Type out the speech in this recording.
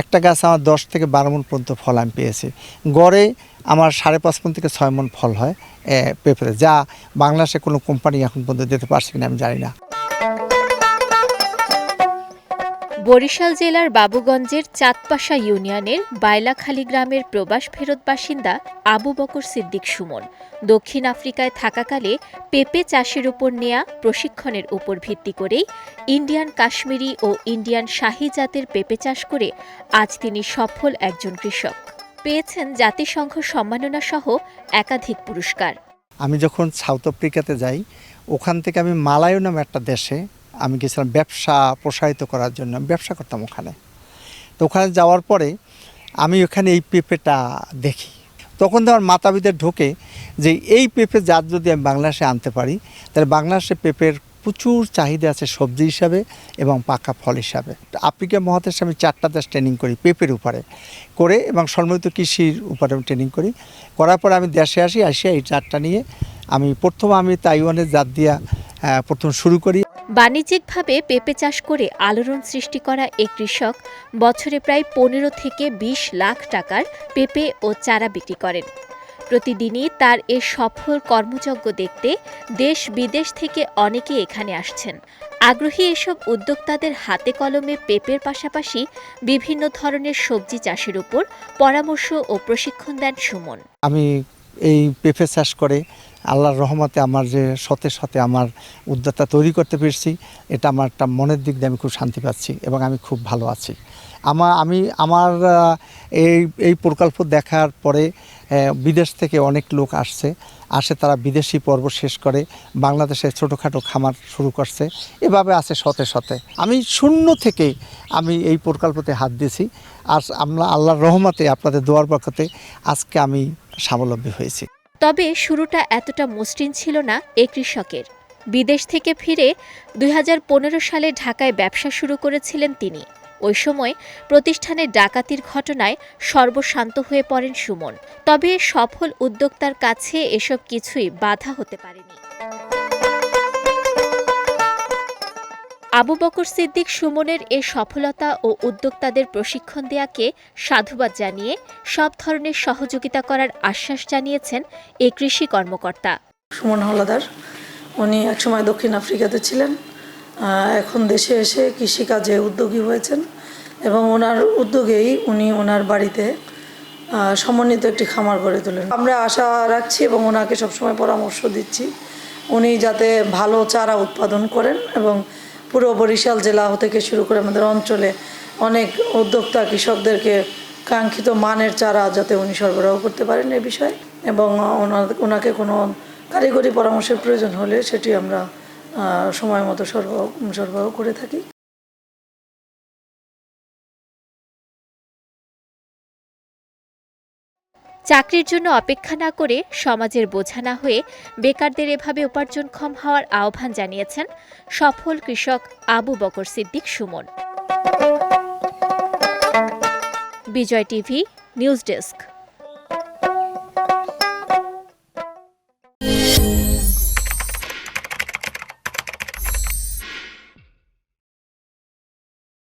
একটা গাছ আমার দশ থেকে বারো মন পর্যন্ত ফল আমি পেয়েছি। গড়ে আমার সাড়ে পাঁচ মন থেকে ছয় মন ফল হয় পেপারে যা বাংলাদেশে কোনো কোম্পানি এখন পর্যন্ত দিতে পারছে কিনা আমি জানি না। বরিশাল জেলার বাবুগঞ্জের চাঁদপাশা ইউনিয়নের বাইলাখালী গ্রামের প্রবাস ফেরত বাসিন্দা আবু বকর সিদ্দিক সুমন। দক্ষিণ আফ্রিকায় থাকাকালে পেঁপে চাষের উপর নেয়া প্রশিক্ষণের উপর ভিত্তি করেই ইন্ডিয়ান কাশ্মীরি ও ইন্ডিয়ান শাহী জাতের পেঁপে চাষ করে আজ তিনি সফল একজন কৃষক। পেয়েছেন জাতিসংঘ সম্মাননা সহ একাধিক পুরস্কার। আমি যখন সাউথ আফ্রিকাতে যাই, ওখান থেকে আমি মালায়ু নামে একটা দেশে আমি গেছিলাম ব্যবসা প্রসারিত করার জন্য আমি ব্যবসা করতাম ওখানে। তো ওখানে যাওয়ার পরে আমি ওখানে এই পেঁপেটা দেখি। তখন আমার ভিতরে ঢোকে যে এই পেঁপে জাত যদি আমি বাংলাদেশে আনতে পারি, তাহলে বাংলাদেশে পেঁপের প্রচুর চাহিদা আছে সবজি হিসাবে এবং পাকা ফল হিসাবে। আফ্রিকা মহাদেশে আমি চারটা দেশ ট্রেনিং করি পেঁপের উপরে করে এবং সম্মিলিত কৃষির উপরে আমি ট্রেনিং করি। করার পরে আমি দেশে আসি, আসিয়া এই জাতটা নিয়ে আমি, প্রথম আমি তাইওয়ানের জাত দিয়া প্রথম শুরু করি। বাণিজ্যিকভাবে পেঁপে চাষ করে আলোড়ন সৃষ্টি করা এই কৃষক বছরে প্রায় পনেরো থেকে ২০ লাখ টাকার পেঁপে ও চারা বিক্রি করেন। প্রতিদিনই তার এ সফল কর্মযজ্ঞ দেখতে দেশ বিদেশ থেকে অনেকে এখানে আসছেন। আগ্রহী এসব উদ্যোক্তাদের হাতে কলমে পেঁপের পাশাপাশি বিভিন্ন ধরনের সবজি চাষের উপর পরামর্শ ও প্রশিক্ষণ দেন সুমন। আমি এই পেঁপে চাষ করে, আল্লাহর রহমতে আমার যে সতে সতে আমার উদ্যোক্তা তৈরি করতে পেরেছি, এটা আমার একটা মনের দিক দিয়ে আমি খুব শান্তি পাচ্ছি এবং আমি খুব ভালো আছি। আমার আমি, আমার এই এই প্রকল্প দেখার পরে বিদেশ থেকে অনেক লোক আসছে, আসে তারা বিদেশি পর্ব শেষ করে, বাংলাদেশে ছোটোখাটো খামার শুরু করছে, এভাবে আছে সতে সতে আমি শূন্য থেকে আমি এই প্রকল্পতে হাত দিয়েছি, আর আমরা আল্লাহর রহমতে আপনাদের দোয়ার পক্ষতে আজকে আমি স্বাবলম্বী হয়েছি। তবে শুরুটা এতটা মসৃণ ছিল না এ কৃষকের। বিদেশ থেকে ফিরে দুই হাজার পনেরো সালে ঢাকায় ব্যবসা শুরু করেছিলেন তিনি। ওই সময় প্রতিষ্ঠানে ডাকাতির ঘটনায় সর্বশান্ত হয়ে পড়েন সুমন। তবে সফল উদ্যোক্তার কাছে এসব কিছুই বাধা হতে পারেনি। আবু বকর সিদ্দিক সুমনের এ সফলতা ও উদ্যোক্তাদের প্রশিক্ষণ দেয়াকে সাধুবাদ জানিয়ে সব ধরনের সহযোগিতা করার আশ্বাস জানিয়েছেন এ কৃষি কর্মকর্তা। সুমন হলাদার উনি একসময় দক্ষিণ আফ্রিকাতে ছিলেন এখন দেশে এসে কৃষিকাজে উদ্যোগী হয়েছেন এবং ওনার উদ্যোগেই উনি ওনার বাড়িতে সমন্বিত একটি খামার গড়ে তোলেন। আমরা আশা রাখছি এবং ওনাকে সবসময় পরামর্শ দিচ্ছি, উনি যাতে ভালো চারা উৎপাদন করেন এবং পুরো বরিশাল জেলা থেকে শুরু করে আমাদের অঞ্চলে অনেক উদ্যোক্তা, কৃষকদেরকে কাঙ্ক্ষিত মানের চারা যাতে উনি সরবরাহ করতে পারেন এ বিষয়ে এবং ওনাকে কোনো কারিগরি পরামর্শের প্রয়োজন হলে সেটি আমরা সময় মতো সরবরাহ সরবরাহ করে থাকি। চাকরির জন্য অপেক্ষা না করে সমাজের বোঝা না হয়ে বেকারদের এভাবে উপার্জনক্ষম হওয়ার আহ্বান জানিয়েছেন সফল কৃষক Abu Bakar Siddique Sumon. Bijoy TV, news desk.